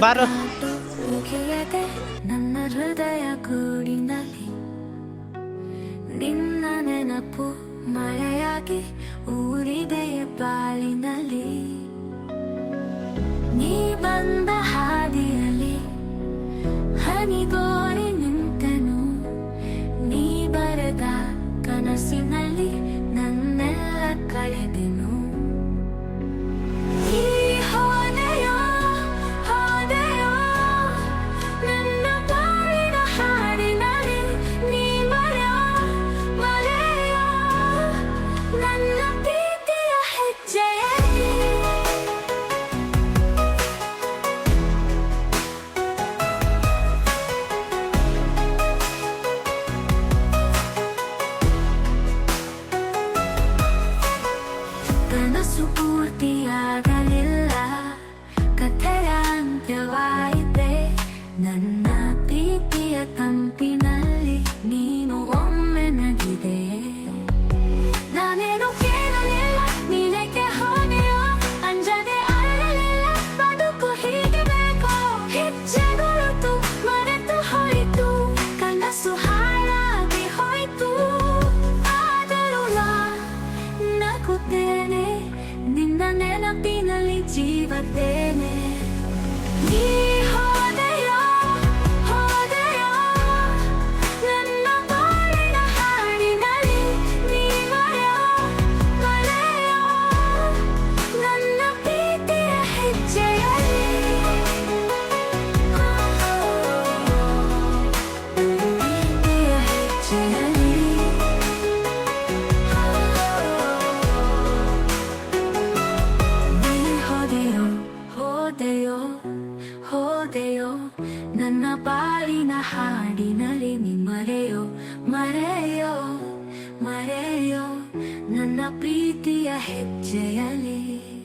ಬಾರೋ. ನನ್ನ ಹೃದಯ ಗೂಡಿನಲ್ಲಿ ನಿನ್ನ ನೆನಪು ಮಳೆಯಾಗಿ ಊರಿದೆಯ ಬಾಳಿನಲ್ಲಿ. ನೀ ಬಂದ ಹಾದಿಯಲ್ಲಿ ಹನಿಗೋರಿ ನಿಂತನು. ನೀ ಬರೆದ ಕನಸಿನಲ್ಲಿ ನನ್ನೆಲ್ಲ ಕಳೆದೆನು. ಕನಸು ಪೂರ್ತಿಯಾಗಲಿಲ್ಲ. ಕಥೆಯ ಅಂತ್ಯವಾಯಿತೆ ನನ್ನ ನೆನಪಿನಲ್ಲಿ ಜೀವತ್ತೇನೆ ಹೋದೆಯೋ? ನನ್ನ ಬಾಳಿನ ಹಾಡಿನಲ್ಲಿ ನಿಮ್ಮರೆಯೋ? ಮರೆಯೋ? ಮರೆಯೋ? ನನ್ನ ಪ್ರೀತಿಯ ಹೆಜ್ಜೆಯಲ್ಲಿ